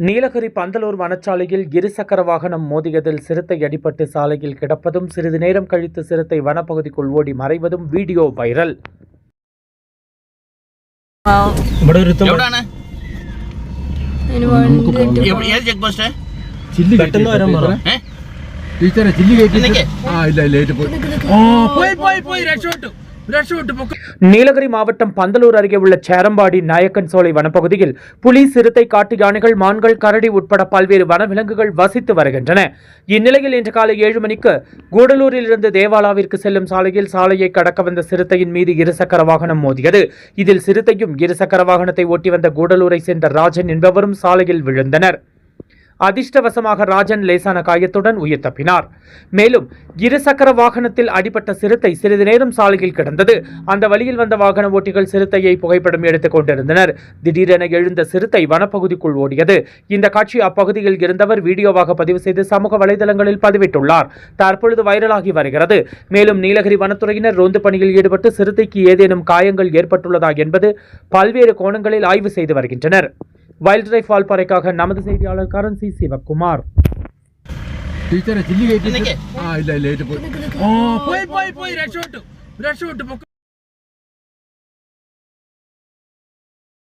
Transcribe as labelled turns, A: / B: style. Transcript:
A: நீலகிரி பந்தலூர் வனச்சாலையில் இருசக்கர வாகனம் மோதியதில் சிறுத்தை அடிபட்டு சாலையில் கிடப்பதும் சிறிது நேரம் கழித்து சிறுத்தை வனப்பகுதிக்குள் ஓடி மறைவதும் வீடியோ வைரல்.
B: టీచర్ చిల్లి పోయి పోయి పోయి పోయి రెడ్ షాట్
A: நீலகிரி மாவட்டம் பந்தலூர் அருகே உள்ள சேரம்பாடி நாயக்கன் சோலை வனப்பகுதியில் புலி சிறுத்தை காட்டு யானைகள் மான்கள் கரடி உட்பட பல்வேறு வனவிலங்குகள் வசித்து வருகின்றன. இந்நிலையில் இன்று காலை ஏழு மணிக்கு கூடலூரிலிருந்து தேவாலாவிற்கு செல்லும் சாலையில் சாலையை கடக்க வந்த சிறுத்தையின் மீது இருசக்கர வாகனம் மோதியது. இதில் சிறுத்தையும் இருசக்கர வாகனத்தை ஓட்டி வந்த கூடலூரை சேர்ந்த ராஜன் என்பவரும் சாலையில் விழுந்தனர். அதிர்ஷ்டவசமாக ராஜன் லேசான காயத்துடன் உயிர் தப்பினார். மேலும் இருசக்கர வாகனத்தில் அடிபட்ட சிறுத்தை சிறிது நேரம் சாலையில் கிடந்தது. அந்த வழியில் வந்த வாகன ஓட்டிகள் சிறுத்தையை புகைப்படம் எடுத்துக் கொண்டிருந்தனர். திடீரென எழுந்த சிறுத்தை வனப்பகுதிக்குள் ஓடியது. இந்த காட்சி அப்பகுதியில் இருந்தவர் வீடியோவாக பதிவு செய்து சமூக வலைதளங்களில் பதிவிட்டுள்ளார். தற்பொழுது வைரலாகி வருகிறது. மேலும் நீலகிரி வனத்துறையினர் ரோந்து பணியில் ஈடுபட்டு சிறுத்தைக்கு ஏதேனும் காயங்கள் ஏற்பட்டுள்ளதா என்பது பல்வேறு கோணங்களில் ஆய்வு செய்து வருகின்றனர். வைல்ட் லைஃப் வால்பாறைக்காக நமது செய்தியாளர் கரன்சி சிவக்குமார்
C: ಟೀಚರ್
B: ಜಿಲ್ಲಿಗೆ ಇಲ್ಲ ಇಲ್ಲ ಇಟ್ಟು ಪೋಯ್ ಪೋಯ್ ಪೋಯ್ ರೆಡ್ ಶೋಟ್ ರೆಡ್ ಶೋಟ್ ಪಕ್ಕ